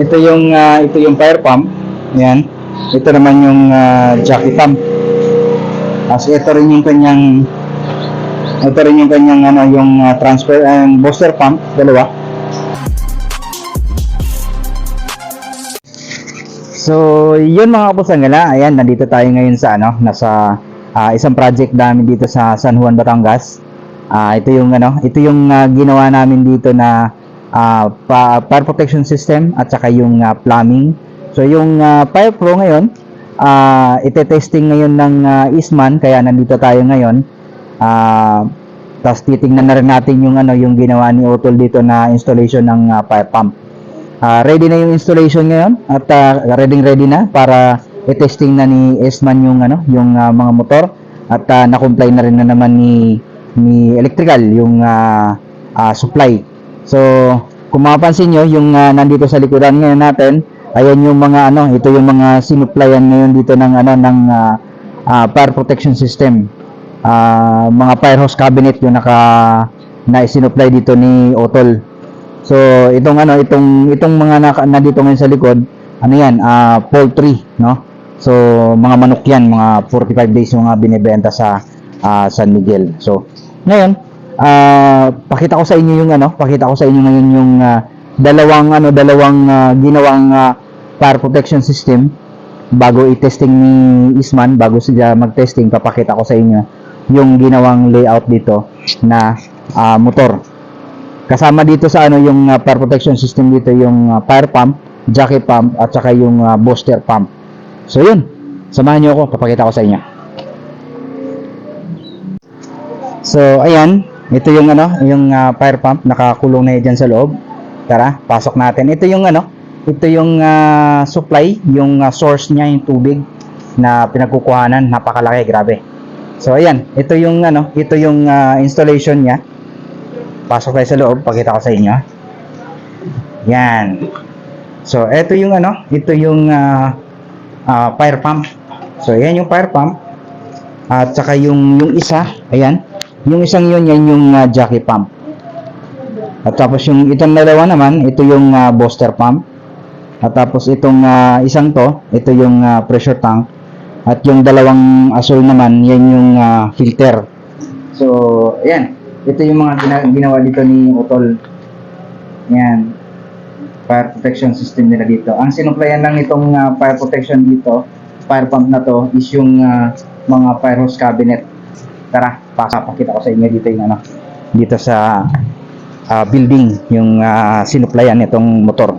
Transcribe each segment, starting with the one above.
Ito yung ah, ito yung fire pump. Yan. Ito naman yung ah, jockey pump. Tapos ito rin yung kanyang ito rin yung kanyang ano yung ah, transfer and booster pump, dalawa. So, yun mga kapusangala, ayan, nandito tayo ngayon sa ano, nasa ah, isang project namin dito sa San Juan, Batangas. Ah, ito yung ano, ito yung ah, ginawa namin dito na pa, fire protection system at saka yung ah, plumbing. So, yung ah, Fire Pro ngayon, ah ite-testing ngayon ng ah, Eastman kaya nandito tayo ngayon. Ah, tapos titingnan na rin natin yung ano, yung ginawa ni Otol dito na installation ng ah, fire pump. Ah, ready na yung installation ngayon at ah, ready ready na para i-testing na ni Esman yung ano, yung ah, mga motor at ah, na-comply na rin na naman ni ni electrical yung ah, ah, supply. So, kung mapapansin nyo, yung ah, nandito sa likuran ngayon natin, ayan yung mga ano, ito yung mga sinuplayan ngayon dito ng ano ng ah, ah, fire protection system. Ah, mga fire hose cabinet yung naka na sinupply dito ni Otol. So, itong ano, itong itong mga naka, nandito ngayon sa likod, ano yan, ah poultry, no? So, mga manok yan, mga 45 days yung mga binebenta sa ah, San Miguel. So, ngayon, ah pakita ko sa inyo yung ano, pakita ko sa inyo ngayon yung ah, dalawang ano, dalawang ah, ginawang ah, fire protection system bago i-testing ni Isman, bago sila mag-testing, papakita ko sa inyo yung ginawang layout dito na ah, motor. Kasama dito sa ano yung uh, fire protection system dito yung uh, fire pump, jockey pump at saka yung uh, booster pump. So yun. Samahan niyo ako, papakita ko sa inyo. So ayan, ito yung ano, yung uh, fire pump nakakulong na diyan sa loob. Tara, pasok natin. Ito yung ano, ito yung uh, supply, yung uh, source niya yung tubig na pinagkukuhanan, napakalaki, grabe. So ayan, ito yung ano, ito yung uh, installation niya. Pasok tayo sa loob, pakita ko sa inyo. Yan. So, ito yung ano, ito yung ah, ah, fire pump. So, yan yung fire pump. At saka yung yung isa, ayan. Yung isang yun, yan yung ah, jockey pump. At tapos yung itong dalawa naman, ito yung ah, booster pump. At tapos itong ah, isang to, ito yung ah, pressure tank. At yung dalawang asul naman, yan yung ah, filter. So, ayan. Ito yung mga gina- ginawa dito ni Utol. Yan. Fire protection system nila dito. Ang sinuplayan lang itong ah, fire protection dito, fire pump na to, is yung ah, mga fire hose cabinet. Tara, pasapakita ko sa inyo dito yung ano, dito sa ah, building, yung ah, sinuplayan nitong motor.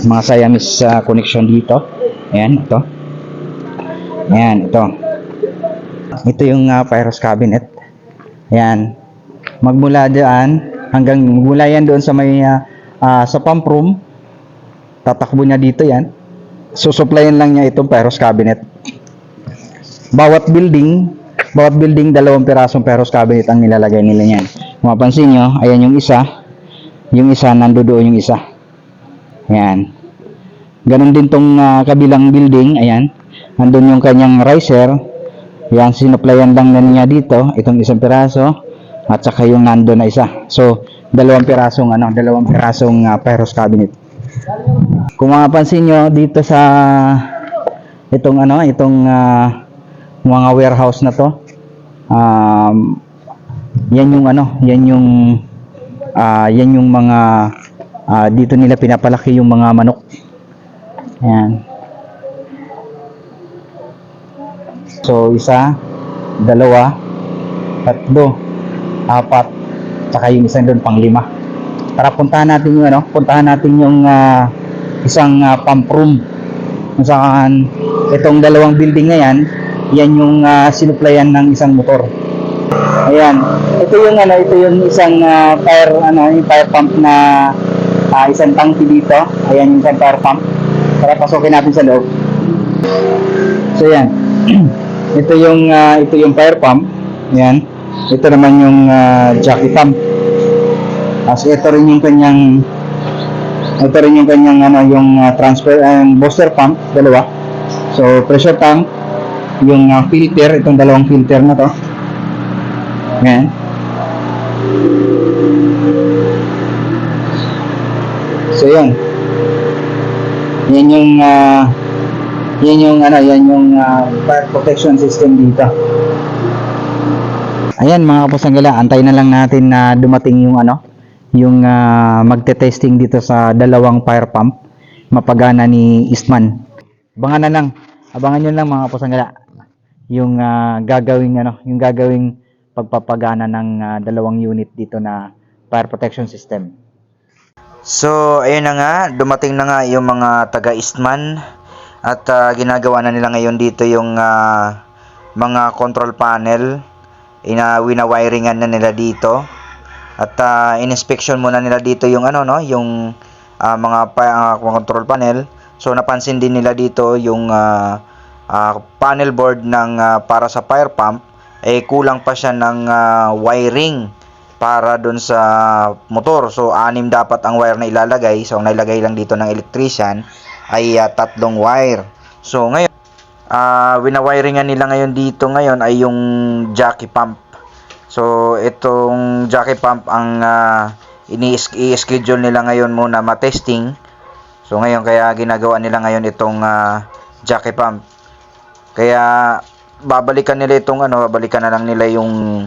Mga Siamese ah, connection dito. Ayan, ito. Ayan, ito. Ito yung fire hose cabinet. Ayan. Magmula diyan hanggang magmula yan doon sa may ah, ah, sa pump room. Tatakbo niya dito yan. Susuplayan lang niya itong hose cabinet. Bawat building, bawat building dalawang pirasong hose cabinet ang nilalagay nila niyan. Kung mapansin nyo, ayan yung isa. Yung isa, nandoon yung isa. Ayan. Ganon din tong ah, kabilang building, ayan. Nandun yung kanyang riser. Yan, sinuplayan lang na niya dito, itong isang piraso. At saka yung nando na isa. So, dalawang pirasong, ano, dalawang pirasong uh, hose cabinet. Kung mapapansin nyo, dito sa itong ano, itong ah, mga warehouse na to, um, yan yung ano, yan yung ah, yan yung mga ah, dito nila pinapalaki yung mga manok. Yan. So, isa, dalawa, tatlo, apat, tsaka yung isang doon pang lima. Tara, puntahan natin yung ano, puntahan natin yung ah, isang ah, pump room. Kung saan itong dalawang building na yan, yan yung uh, sinuplayan ng isang motor. Ayan. Ito yung ano, ito yung isang ah, fire ano, yung fire pump na ah, isang tangki dito. Ayan yung isang fire pump. Tara, pasukin natin sa loob. So yan. ito yung ah, ito yung fire pump. Yan. Ito naman yung ah, jockey pump. Tapos ito rin yung kanyang ito rin yung kanyang ano yung ah, transfer and booster pump dalawa. So pressure tank, yung ah, filter, itong dalawang filter na to. Yan. So yan. Yan yung ah, yan yung ano, yan yung ah, fire protection system dito. Ayan mga kapusanggala, antay na lang natin na dumating yung ano, yung ah, magte-testing dito sa dalawang fire pump mapagana ni Eastman. Abangan na lang, abangan nyo lang mga kapusanggala yung ah, gagawing ano, yung gagawing pagpapagana ng ah, dalawang unit dito na fire protection system. So, ayun na nga, dumating na nga yung mga taga Eastman at ah, ginagawa na nila ngayon dito yung ah, mga control panel. Ina winawiringan na nila dito. At uh, inspection muna nila dito yung ano no, yung ah, mga pa, ah, control panel. So napansin din nila dito yung ah, ah, panel board ng ah, para sa fire pump eh kulang pa siya ng ah, wiring para doon sa motor. So, anim dapat ang wire na ilalagay. So, ang nailagay lang dito ng electrician ay ah, tatlong wire. So, ngayon, ah winawiringan nila ngayon dito ngayon ay yung jockey pump. So, itong jockey pump ang ah, ini-schedule nila ngayon muna ma-testing. So, ngayon, kaya ginagawa nila ngayon itong ah, jockey pump. Kaya, babalikan nila itong ano, babalikan na lang nila yung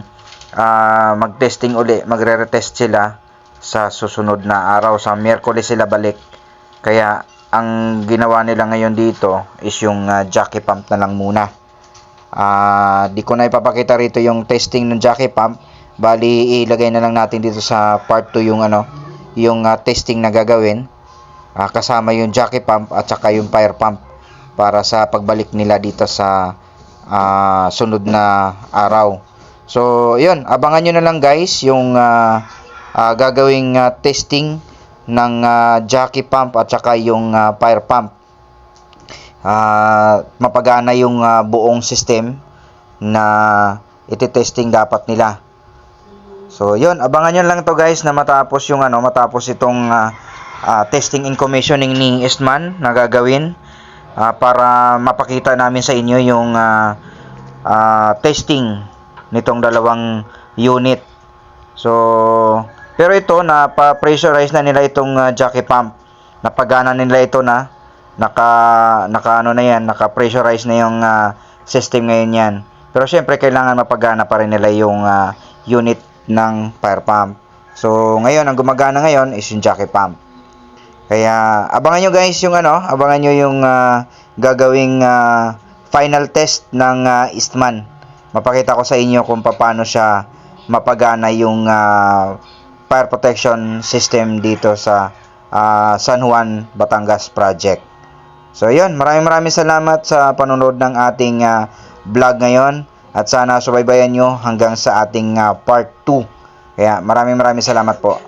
ah, mag-testing uli, magre-retest sila sa susunod na araw. Sa Miyerkules sila balik. Kaya, ang ginawa nila ngayon dito is yung ah, jockey pump na lang muna. Ah, di ko na ipapakita rito yung testing ng jockey pump. Bali, ilagay na lang natin dito sa part 2 yung ano, yung ah, testing na gagawin. Ah, kasama yung jockey pump at saka yung fire pump para sa pagbalik nila dito sa ah, sunod na araw. So, yun, abangan nyo na lang guys yung ah, ah, gagawing ah, testing ng ah, jockey pump at saka yung ah, fire pump. Ah, mapagana yung ah, buong system na iti-testing dapat nila. So, yun, abangan nyo lang to guys na matapos yung ano, matapos itong ah, ah, testing and commissioning ni Eastman na gagawin ah, para mapakita namin sa inyo yung ah, ah, testing nitong dalawang unit. So, pero ito na pa-pressurize na nila itong ah, jockey pump. Napagana nila ito na naka naka ano na yan, naka-pressurize na yung ah, system ngayon yan. Pero syempre kailangan mapagana pa rin nila yung ah, unit ng fire pump. So, ngayon ang gumagana ngayon is yung jockey pump. Kaya abangan nyo guys yung ano, abangan nyo yung ah, gagawing ah, final test ng ah, Eastman. Mapakita ko sa inyo kung paano siya mapagana yung ah, fire protection system dito sa ah, San Juan, Batangas project. So yun, maraming maraming salamat sa panonood ng ating ah, vlog ngayon at sana subaybayan nyo hanggang sa ating ah, part 2. Kaya maraming maraming salamat po.